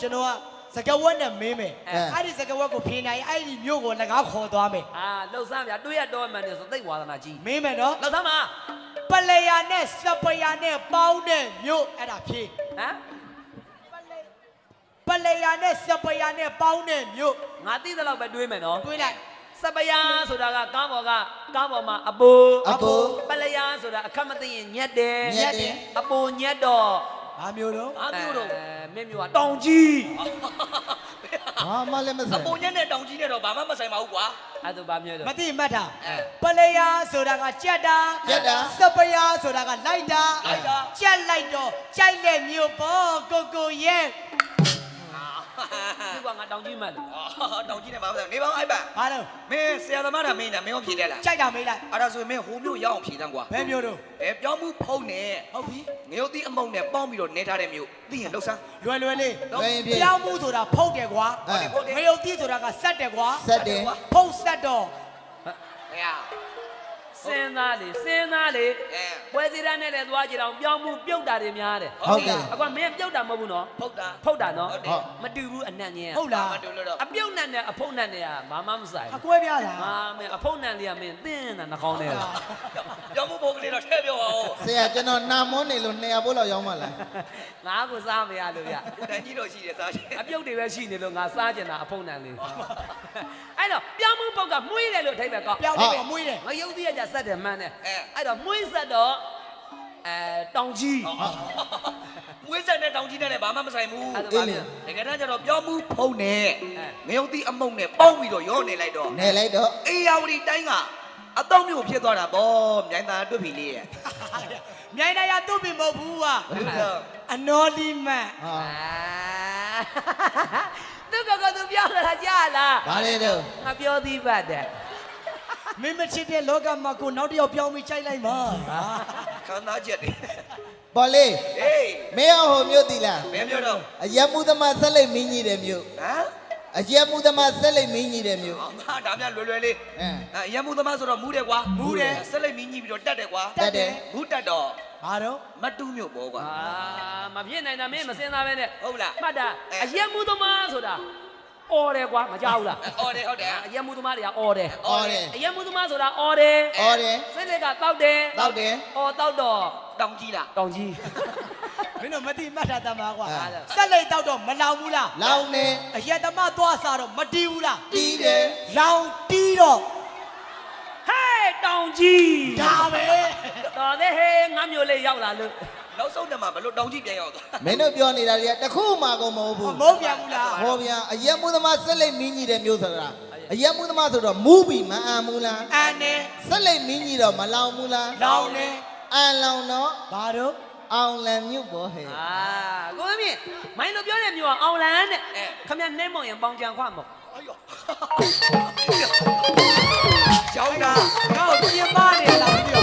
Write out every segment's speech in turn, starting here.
ကျွန်တော်ကစကဝက်နဲ့မင်းမယ်အဲအဲ့ဒီစကဝက်ကိုဖြေနိုင်အဲ့ဒီမြို့ကိုလည်းငါခေါ်သွားမယ်အာလှုပ်ဆန်းဗျာတွေးရတော့မှန်တယ်ဆိုသိတ်ဝါဒနာကြီးမင်းမယ်နော်လှုပ်ဆန်းပါပလယာနဲ့စပယာနဲ့ပေါင်းတဲ့မြို့အဲ့ဒါဖြေဟမ်ပလယာနဲ့စပယာနဲ့ပေါင်းတဲ့မြို့ငါသိတဲ့လောက်ပဲတွေးမယ်နော်တွေးလိုက်စပယာဆိုတာကကားပေါ်ကကားပေါ်မှာအပူအပူပလယာဆိုတာအခက်မသိရင်ညက်တယ်ညက်တယ်အပူညက်တော့ ဘာမျိုးတော့ဘာမျိုးတော့အဲမင်းမျိုးကတောင်ကြီးဘာမှလည်းမအဆိုင်ပေါ်ညက်နဲ့တောင်ကြီးနဲ့တော့ဘာမှမဆိုင်ပါဘူးကွာအဲ့ဒါဘာမျိုးတော့မသိမှတ်တာအဲပလယာဆိုတာကကြက်တာကြက်တာစပယာဆိုတာကလိုက်တာလိုက်တာကြက်လိုက်တော့ကြိုက်တဲ့မြို့ပေါ့ကိုကိုရဲ့ ဒီကငါတောင်ကြီးမှတ်လို့အော်တောင်ကြီးနဲ့ဘာမှမဆိုင်နေပါဦးအိုက်ပါဘာလို့မင်းဆရာသမားတာမင်းနဲ့မင်းရောဖြေတယ်လားကြိုက်တာမေးလိုက်အဲ့ဒါဆိုရင်မင်းဟိုမျိုးရောက်အောင်ဖြေသမ်းကွာဘယ်မျိုးတော့အဲပြောင်းမှုဖုံးနဲ့ဟုတ်ပြီငရုတ်တိအမုံနဲ့ပေါင်းပြီးတော့နေထားတဲ့မျိုးသိရင်လှုပ်ဆန်းလွယ်လွယ်လေးလွယ်ရင်ဖြင့်ပြောင်းမှုဆိုတာဖုတ်တယ်ကွာအဲဟုတ်တယ်ငရုတ်တိဆိုတာကဆက်တယ်ကွာဆက်တယ်ဖုတ်ဆက်တော့ဟဲ့ စဉ်းစားလေစဉ်းစားလေအဲပွဲစည်းတန်းနဲ့လည်းသွားကြည့်တော့ပြောင်းမှုပြုတ်တာတွေများတယ်ဟုတ်တယ်အကွာမင်းပြုတ်တာမဟုတ်ဘူးနော်ဖုတ်တာဖုတ်တာနော်ဟုတ်တယ်မတူဘူးအနံ့ချင်းဟုတ်လားမတူလို့တော့အပြုတ်နံနဲ့အဖုတ်နံနဲ့ကဘာမှမဆိုင်အဘူးကွဲပြားလားဟာမင်းအဖုတ်နံလေးကမင်းသင်းတာနှာခေါင်းထဲလားပြောင်းမှုပုံကလေးတော့ထည့်ပြောအောင်ဆရာကျွန်တော်နာမွန်းနေလို့200ဘိုးလောက်ရောင်းပါလားငါ့ကိုစားမရလို့ဗျတန်ကြီးတော့ရှိတယ်သားချင်းအပြုတ်တွေပဲရှိနေလို့ငါစားကျင်တာအဖုတ်နံလေးအဲ့တော့ပြောင်းမှုပုတ်ကမှုေးတယ်လို့အထိပ္ပယ်ကောက်ပြောင်းပြီးတော့မွေးတယ်ငရုတ်တိရကြဆက်တယ်မှန်းတယ်အဲအဲ့တော့မှုေးဆက်တော့အဲတောင်ကြီးမွေးဆက်နဲ့တောင်ကြီးနဲ့လည်းဘာမှမဆိုင်ဘူးအဲ့ဒါအေးပါလေဗျတကယ်တမ်းကျတော့ပြောင်းမှုဖုံးနဲ့အဲငရုတ်တိအမုံနဲ့ပေါင်းပြီးတော့ရောနေလိုက်တော့နေလိုက်တော့အေယာဝတီတိုင်းကအတော့မျိုးဖြစ်သွားတာဗောမြိုင်သာတွေ့ပြီလေရဲ့မြိုင်နိုင်ရသူ့ပြီမဟုတ်ဘူးကွာဟုတ်တော့အနော်လီမတ်ဟာအာသူကကသူပြောလာတာကြားလားဘာလဲတော့ငါပြောသေးပါတဲ့ မင်းမချစ်တဲ့လောကမှာကိုနောက်တစ်ယောက်ပြောင်းပြီးကြိုက်လိုက်မှာခန္ဓာချက်တယ်ပေါ်လေဟေးမင်းအောင်ဟိုမြို့တီလားဘယ်ပြောတော့အရက်မှုသမားဆက်လိုက်မင်းကြီးတဲ့မြို့ဟမ်အရက်မှုသမားဆက်လိုက်မင်းကြီးတဲ့မြို့အမဒါများလွယ်လွယ်လေးအဲအဲရမှုသမားဆိုတော့မူးတယ်ကွာမူးတယ်ဆက်လိုက်မင်းကြီးပြီးတော့တက်တယ်ကွာတက်တယ်မူးတက်တော့ဘာတော့မတူးမြို့ပေါ့ကွာအာမဖြစ်နိုင်တာမင်းမစင်သားပဲနဲ့ဟုတ်လားမှတ်တာအဲအရက်မှုသမားဆိုတာ အော်တယ်ကွာမကြောက်ဘူးလားအော်တယ်ဟုတ်တယ်အရက်မှုသမားတွေကအော်တယ်အော်တယ်အရက်မှုသမားဆိုတာအော်တယ်အော်တယ်စိတ်လက်ကတောက်တယ်တောက်တယ်အော်တောက်တော့တောင်ကြီးလားတောင်ကြီးမင်းတို့မတိမှတ်တာတမှာကွာအဲဆက်လိုက်တော့တော့မလောင်ဘူးလားလောင်းနေအရက်သမားသွားစားတော့မတီးဘူးလားတီးတယ်လောင်တီးတော့ဟဲ့တောင်ကြီးဒါပဲတော်သေးဟဲ့ငါမျိုးလေးရောက်လာလို့ နောက်ဆုံးတက်မှာဘလို့တောင်ကြီးပြန်ရောက်သွားမင်းတို့ပြောနေတာတွေကတစ်ခုမှကုန်မဟုတ်ဘူးမဟုတ်ပြန်ဘူးလားဟောဗျာအရက်မှုသမားဆက်လိုက်မင်းကြီးတဲ့မြို့ဆိုတာအရက်မှုသမားဆိုတော့မူးပြီးမအံဘူးလားအန်နေဆက်လိုက်မင်းကြီးတော့မလောင်ဘူးလားလောင်နေအံလောင်တော့ဘာတော့အောင်လံမြို့ပေါ်ဟဲ့အာကိုမင်းမိုင်းတို့ပြောတဲ့မျိုးကအောင်လန်းတဲ့ခမရနဲမောင်ရင်ပေါင်ကြံခွမို့အယောကျောင်းတာငါ့ကိုပြင်မနေလား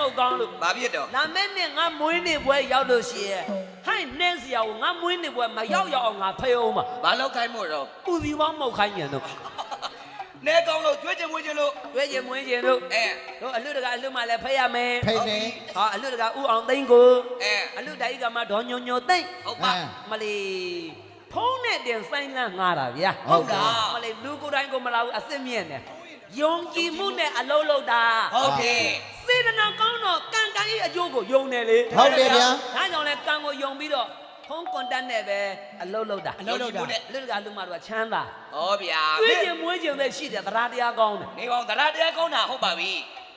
အဲ့လိုနဲအမောက်ကောင်းလို့ဘာဖြစ်တော့လာမဲ့နဲ့ငါမွေးနေပွဲရောက်လို့ရှိရဲ့ဟိုင်းနဲစရာကိုငါမွေးနေပွဲမရောက်ရောက်အောင်ငါဖဲအောင်ပါဘာလောက်ခိုင်းမို့တော့ပူစီမောင်းမောက်ခိုင်းညံတော့နဲကောင်းလို့ကျွေးချင်မွေးချင်လို့တွေ့ရင်မွေးခြင်းတို့အဲတို့အလွတ်တကအလွတ်မှလည်းဖဲရမယ်ဖိနေဟာအလွတ်တကဥအောင်သိန်းကိုအဲအလွတ်တိုင်ကမှဒေါ်ညိုညိုသိန်းဟုတ်ပါမလီဖုံးနဲ့တင်ဆိုင်လန်းငားတာဗျာဟုတ်လားမလေးလူကိုယ်တိုင်ကိုမလာဘူးအစ်စ်မြင့်တယ်ယုံကြည်မှုနဲ့အလုံးလုံးတာဟုတ်တယ် စေတနာကောင်းတော့ကံကံရဲ့အကျိုးကိုယုံတယ်လေဟုတ်တယ်ဗျာဒါကြောင့်လဲကံကိုယုံပြီးတော့ဖုံးကွန်တက်နဲ့ပဲအလုံးလုံးတာအလုပ်လုပ်တာလူတကလူမတို့ကချမ်းသာဟောဗျာတွေးကြမွေးကြတဲ့ရှိတယ်တရားတရားကောင်းတယ်နေကောင်တရားတရားကောင်းတာဟုတ်ပါပြီ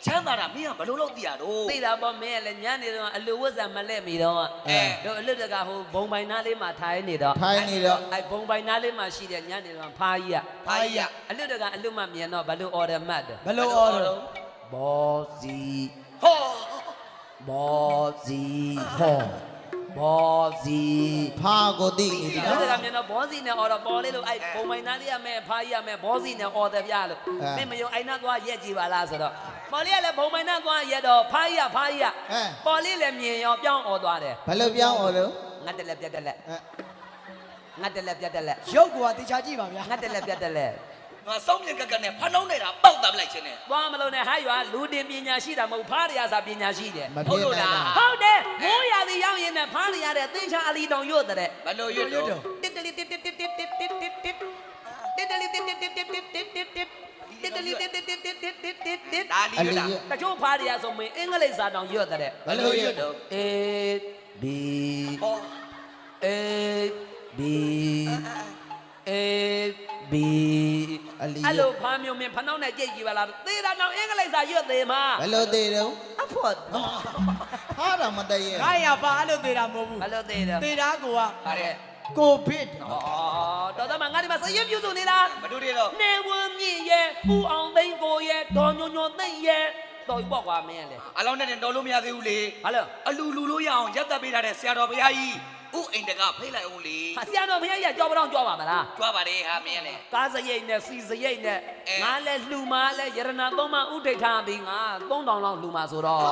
ချမ်းသာတာမင်းကဘလို့လို့သိရတော့သိတာပေါ့မင်းကလည်းညနေတော့အလူဝတ်ဆံမလဲမိတော့အဲတို့အလူတကဟိုဘုံပိုင်နားလေးမှာထိုင်နေတော့ထိုင်နေတော့အဲဘုံပိုင်နားလေးမှာရှိတဲ့ညနေတော့ဖားကြီးကဘာကြီးရအလူတကအလူမမြင်တော့ဘလို့အော်ဒ်မှတ်တယ်ဘယ်လိုအော်တော့ ဘောစီဟောဘောစီဟောဘောစီဖာကိုတိနေပြီဒီနော်ကမြန်တော့ဘောစီနဲ့အော်တော့ပေါ်လေးလို့အဲ့ပုံမိုင်သားလေးရမယ်ဖားကြီးရမယ်ဘောစီနဲ့အော်တယ်ပြလို့မင်းမယုံအိုင်နာသွားရက်ကြည့်ပါလားဆိုတော့ပေါ်လေးကလည်းပုံမိုင်သားသွားရက်တော့ဖားကြီးရဖားကြီးရအဲပေါ်လေးလည်းမြင်ရောပြောင်းအော်သွားတယ်ဘယ်လိုပြောင်းအောင်လို့ငတ်တယ်လက်ပြတ်တယ်လက်အဲငတ်တယ်လက်ပြတ်တယ်လက်ရုပ်ကွာတေချာကြည့်ပါဗျာငတ်တယ်လက်ပြတ်တယ်လက် ငါစောင်းမြင်ကက်ကက်နဲ့ဖနှောင်းနေတာပေါက်တာပလိုက်ခြင်းနဲ့သွားမလို့နဲ့ဟာရွာလူတင်ပညာရှိတာမဟုတ်ဖားရရစာပညာရှိတယ်မဖြစ်နိုင်လားဟုတ်တယ်မိုးရသည်ရောက်ရင်လည်းဖားရရတဲ့သင်္ချာအလီတောင်ရွတ်တဲ့ဘလို့ရွတ်တော့တစ်တလီတစ်တစ်တစ်တစ်တစ်တစ်တစ်တစ်တစ်တလီတစ်တစ်တစ်တစ်တစ်တစ်တစ်တစ်တစ်တလီတစ်တစ်တစ်တစ်တစ်တစ်တစ်တစ်ဒါလီအရွတ်လီတာရတချို့ဖားရဆိုမင်းအင်္ဂလိပ်စာတောင်ရွတ်တဲ့ဘယ်လိုရွတ်တော့ A B ဟော A B A B အလီအဲ့လိုဖားမျိုးမင်းဖနှောင်းနဲ့ကြိတ်ကြည့်ပါလားသေတာတောင်အင်္ဂလိပ်စာရွတ်သေးမှာဘယ်လိုသေးတော့အဖို့ဖားတာမတည့်ရဲ့ငါရပါအဲ့လိုသေးတာမဟုတ်ဘူးဘယ်လိုသေးတယ်သေးတာကိုကဟာတဲ့ကိုဗစ်ဩတော်တော်မှငါဒီမှာစရွပြုစုနေတာမတို့တွေတော့နေဝင်းမြင့်ရဲ့ပူအောင်သိန်းကိုရဲ့ဒေါ်ညွညွသိန်းရဲ့တော်ပေါ့ကွာမင်းလေအလောင်းနဲ့တင်တော်လို့မရသေးဘူးလေဟာလို့အလူလူလို့ရအောင်ရက်သက်ပေးထားတဲ့ဆရာတော်ဘုရားကြီး ဥအိမ်တကဖိတ်လိုက်အောင်လေဟာဆရာတော်ဘုရားကြီးကကြောက်ပတော့ကြောက်ပါမလားကြွားပါတယ်ဟာမင်းလေကားစရိတ်နဲ့စီစရိတ်နဲ့အဲ ငါလဲလှူမာလဲယရနာသုံးမဥဒိဋ္ဌာပြီးငါ3000လောက်လှူမာဆိုတော့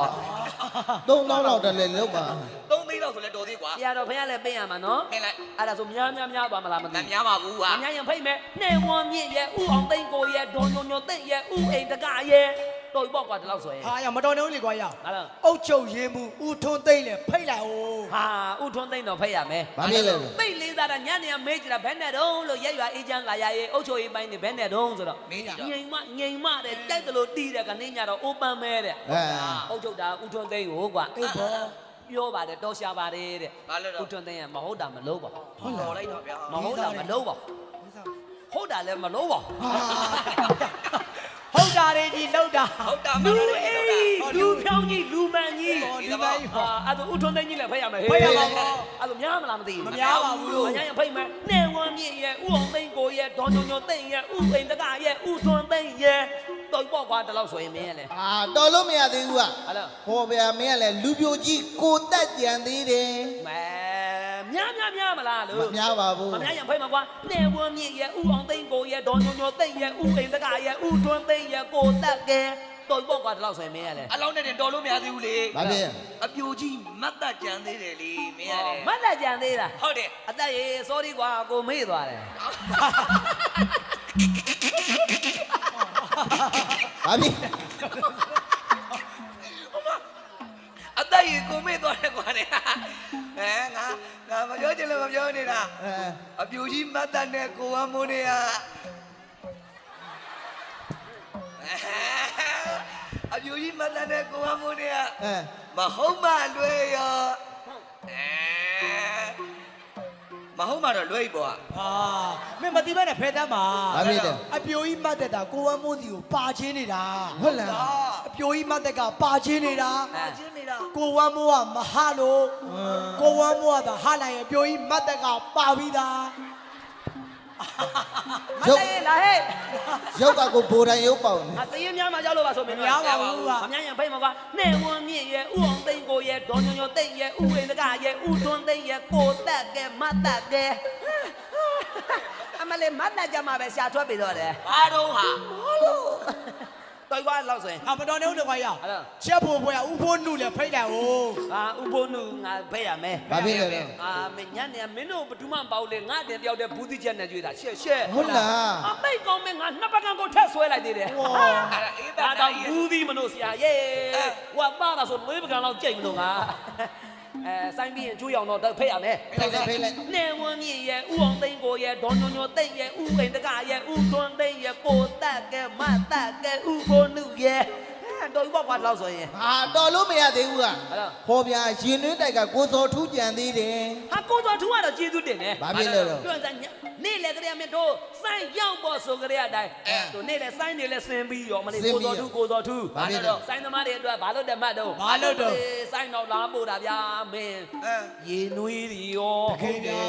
သုံးလောက်တော့တလည်းလောက်ပါသုံးသိန်းလောက်ဆိုလဲတော်သေးကွာဆရာတော်ဘုရားလည်းပြင်ရမှာနော်ဖိတ်လိုက်အဲ့ဒါဆိုများများများသွားမလားမမသိများပါဘူးဟာအများရင်ဖိတ်မယ်နေဝန်းမြင့်ရဲ့ဥအောင်သိန်းကိုရဲ့ဒေါ်ညွညွသိန်းရဲ့ဥအိမ်တကရဲ့ တော်ပေါ့ကွာဒီလောက်ဆိုရင်ဟာရမတော်နေဦးလေကွာရဟာလို့အုတ်ချုပ်ရေးမှုဦးထွန်းသိမ့်လေဖိတ်လိုက်အောင်ဟာဥထွန်းသိန်းတော့ဖိတ်ရမယ်ဘာဖြစ်လဲလို့ပိတ်လေးသားတာညနေကမေးကြတာဘယ်နဲ့တုံးလို့ရက်ရွာအေးချမ်းလာရရဲ့အုတ်ချိုရေးပိုင်းနေဘယ်နဲ့တုံးဆိုတော့မင်းကြီးငိမ်မငိမ်မတဲ့တိုက်တယ်လို့တီးတယ်ကနေညတော့အိုပန်မဲတဲ့အဲအုတ်ချုပ်တာဥထွန်းသိန်းကိုကွာအေးဘောပြောပါတယ်တော်ရှာပါတယ်တဲ့ဘာလို့တော့ဥထွန်းသိန်းကမဟုတ်တာမလို့ပါဟုတ်တော်လိုက်တော့ဗျာမဟုတ်တာမလို့ပါဟုတ်တာလည်းမလို့ပါဟုတ်တာ တွေကြီးလောက်တာဟုတ်တာမလူလို့လေအေးဟုတ်လူဖြောင်းကြီးလူမှန်ကြီးဟောဒီတိုင်းဟောဟာအဲ့ဒါဥထွန်းသိန်းကြီးလည်းဖိတ်ရမယ်ဟေးဖိတ်ရပါဘောအဲ့ဒါများမလားမသိဘူးမများပါဘူးလို့အညာရဖိတ်မယ်နေဝမ်းမြင့်ရဲ့ဥအောင်သိန်းကိုရဲ့ဒေါ်ညွညွသိန်းရဲ့ဥအိမ်တကရဲ့ဥထွန်းသိန်းရဲ့တော်ပေါ့ကွာဒီလောက်ဆိုရင်မင်းရဲ့လေအာတော်လို့မရသေးဘူးကဟာလို့ဟောဗျာမင်းကလည်းလူပြိုကြီးကိုတက်ကြံသေးတယ်မဲ များများများမလားမလို့များပါဘူးမများရင်ဖိတ်မှာကွာနေဝမ်းမြင့်ရဲ့ဥအောင်သိန်းကိုရဲ့ဒေါ်ညွညွသိန်းရဲ့ဥအိမ်တကရဲ့ဥထွန်းသိန်းရဲ့ကိုတက်ကဲတော်ပေါ့ကွာဒီလောက်ဆိုရင်မင်းရဲ့လေအလောင်းနဲ့တင်တော်လို့မရသေးဘူးလေဘာဖြစ်အပြိုကြီးမတ်တက်ကြံသေးတယ်လေမင်းရတယ်မတ်လက်ကြံသေးလားဟုတ်တယ်အသက်ရေ sorry ကွာကိုမေ့သွားတယ်ဘာဖြစ်အသက်ကြီးကိုမေ့သွားတယ်ကွာလေအဲငါငါ မပြောချင်လို့မပြောနေတာအဲအပြိုကြီးမတ်တက်နဲ့ကိုဝမ်းမိုးနေရအပြိုကြီးမတ်တက်နဲ့ကိုဝမ်းမိုးနေရအဲမဟုတ်မှလွဲရောအဲမဟုတ်မှတော့လွဲပြီပေါ့ဟာမင်းမတိမဲနဲ့ဖဲတမ်းပါဘာဖြစ်လဲအပြိုကြီးမတ်တက်တာကိုဝမ်းမိုးစီကိုပါချင်းနေတာဟုတ်လားအပြိုကြီးမတ်တက်ကပါချင်းနေတာအဲကျင်းနေတာ ကိုဝမ်းမိုးကမဟလို့ကိုဝမ်းမိုးကသာဟလိုက်ရင်အပြိုကြီးမတ်တက်ကပါပြီးသားမတ်လက်ရေလာဟဲ့ရုပ်ကကိုဘိုးတိုင်းရုပ်ပေါက်နေအစရင်များမှကြောက်လို့ပါဆိုမင်းမများပါဘူးကမများရင်ဖိတ်မှာကွာနေဝန်းမြင့်ရဲ့ဥအောင်သိန်းကိုရဲ့ဒေါ်ညွညွသိန်းရဲ့ဥဝိန်တကရဲ့ဥတွန်းသိန်းရဲ့ကိုတက်ကဲမတ်တက်ကဲအမလေးမတ်တက်ကြမှာပဲရှာထွက်ပြီးတော့တယ်ဘာတော့ဟာ တော်ကွာလောက်ဆိုရင်ဟာမတော်နေဦးတကွာရအဲ့တော့ချက်ဖို့ပွဲကဥဖိုးနုလည်းဖိတ်တယ်ဟိုအာဥပုနုငါဖိတ်ရမယ်ဘာဖြစ်လဲတော့အာမညနေမင်းတို့ဘယ်သူမှမပေါ့လေငါတင်တယောက်တည်းဘူးတိချက်နဲ့ကြွေးတာရှက်ရှက်ဟုတ်လားအမိတ်ကောင်းမင်းငါနှစ်ပတ်ကန်ကိုထက်ဆွဲလိုက်သေးတယ်ဝါအဲ့ဒါအေးဒါတာတော့ကြီးဘူးသီးမလို့ဆရာယေဟိုကပါတာဆိုလေးပကံလောက်ကြိတ်မလို့ငါအဲဆိုင်ပြီးရင်ကျွေးအောင်တော့ဖိတ်ရမယ်ဖိတ်လိုက်ဖိတ်လိုက်နေဝန်းမြင့်ရဲ့ဥအောင်သိန်းကိုရဲ့ဒေါ်ညွညွသိန်းရဲ့ဥအိမ်တကရဲ့ဥသွန်းသိန်းရဲ့ကိုတက်ကဲမတက်ကဲဥဘိုနုရဲ့အဲတော်ပြီပေါ့ကွာဒီလောက်ဆိုရင်ဟာတော်လို့မရသေးဘူးကအဲ့တော့ဟောဗျာရင်နှွေးတိုက်ကကိုစောထူးကြံသေးတယ်ဟာကိုစောထူးကတော့ကျေးဇူးတင်တယ်ဘာဖြစ်လဲတော့ပြောစမ်းညနေ့လေကလေးမင်းတို့စိုင်းရောက်ပေါ်ဆိုကြတဲ့အတိုင်းတို့နေ့လေစိုင်းနေလေဆင်းပြီးရောမလေးကိုစောထူးကိုစောထူးဘာဖြစ်လဲစိုင်းသမားတွေအတွက်ဘာလို့တက်မှတ်တော့ဘာလို့တော့စိုင်းတော့လာပို့တာဗျာမင်းအဲရေနွေးရီရောခင်ဗျာ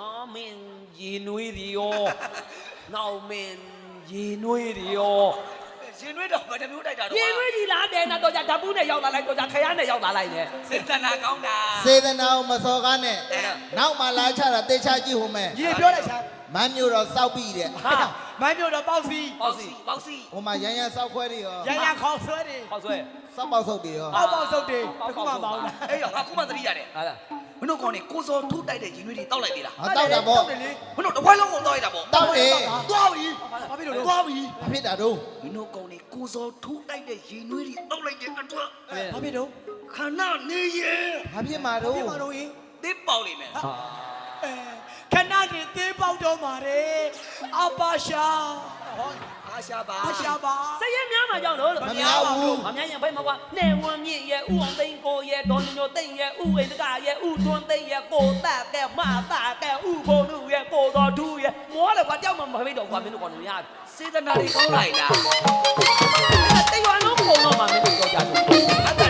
အော်မင်းရေနွေးရီရောနောက်မင်းရေနွေးရီရော ရင်နှွေးတော့ဘယ်နှမျိုးတိုက်တာတော့ရင်သွေးကြီးလားတဲ့နော်တော့ကြဓာတ်ပူးနဲ့ရောက်လာလိုက်တော့ကြခရမ်းနဲ့ရောက်လာလိုက်နဲ့စေတနာကောင်းတာစေတနာကိုမစော်ကားနဲ့နောက်မှလာချတာတေချာကြည့်ဟိုမဲ့ညီပြောလိုက်ချမ်းမမ်းမျိုးတော့စောက်ပြီတဲ့ဟာမိုင်းမျိုးတော့ပေါက်စီပေါက်စီပေါက်စီဟိုမှာရန်ရန်စောက်ခွဲတွေရောရရခေါက်ဆွဲတယ်ဟောဆွဲစောက်ပေါက်ဆုပ်တွေရောပေါက်ပေါက်စုပ်တယ်တခုမှမအောင်လားအေးရောငါခုမှသတိရတယ်ဟာလားမင်းတို့ကောင်းနေကိုစောထူးတိုက်တဲ့ရင်နှွေးတွေတောက်လိုက်သေးလားဟာတောက်တာပေါ့တယ်လေမင်းတို့တစ်ခွက်လုံးကိုတောက်လိုက်တာပေါ့တောက်တယ်သွားပြီ ဘာဖြစ်လို့လဲသွားပြီဘာဖြစ်တာတော့မင်းတို့ကောင်းနေကိုစောထူးတိုက်တဲ့ရင်နှွေးတွေတောက်လိုက်တဲ့အတွက်ဘာဖြစ်တော့ခန္ဓာနေရင်ဘာဖြစ်မှာတော့ဒီမှာတော့ရင်သစ်ပေါက်လိမ့်မယ်ဟာအဲခဏတည်းသေးပေါက်တော့မှာတယ်အပါရှာဟောအာရှာပါအရှာပါစရင် များမှာကြောင့်လို့မများဘူးမများရင်ဘိုက်မှာကွာနေဝန်းမြင့်ရဲ့ဥအောင်သိန်းကိုရဲ့ဒေါ်ညိုညိုသိန်းရဲ့ဥဝေတကရဲ့ဥတွန်းသိန်းရဲ့ကိုတက်ကဲမတက်ကဲဥဖို့လူရဲ့ကိုတော်ထူးရဲ့မောလည်းကွာကြောက်မှမဖိတ်တော့ကွာမင်းတို့ကောင်တို့များစေတနာတွေကောင်းလိုက်လားတိတ်ရွာလုံးပုံတော့မှမင်းတို့တော့ကြဆိုအတ္တ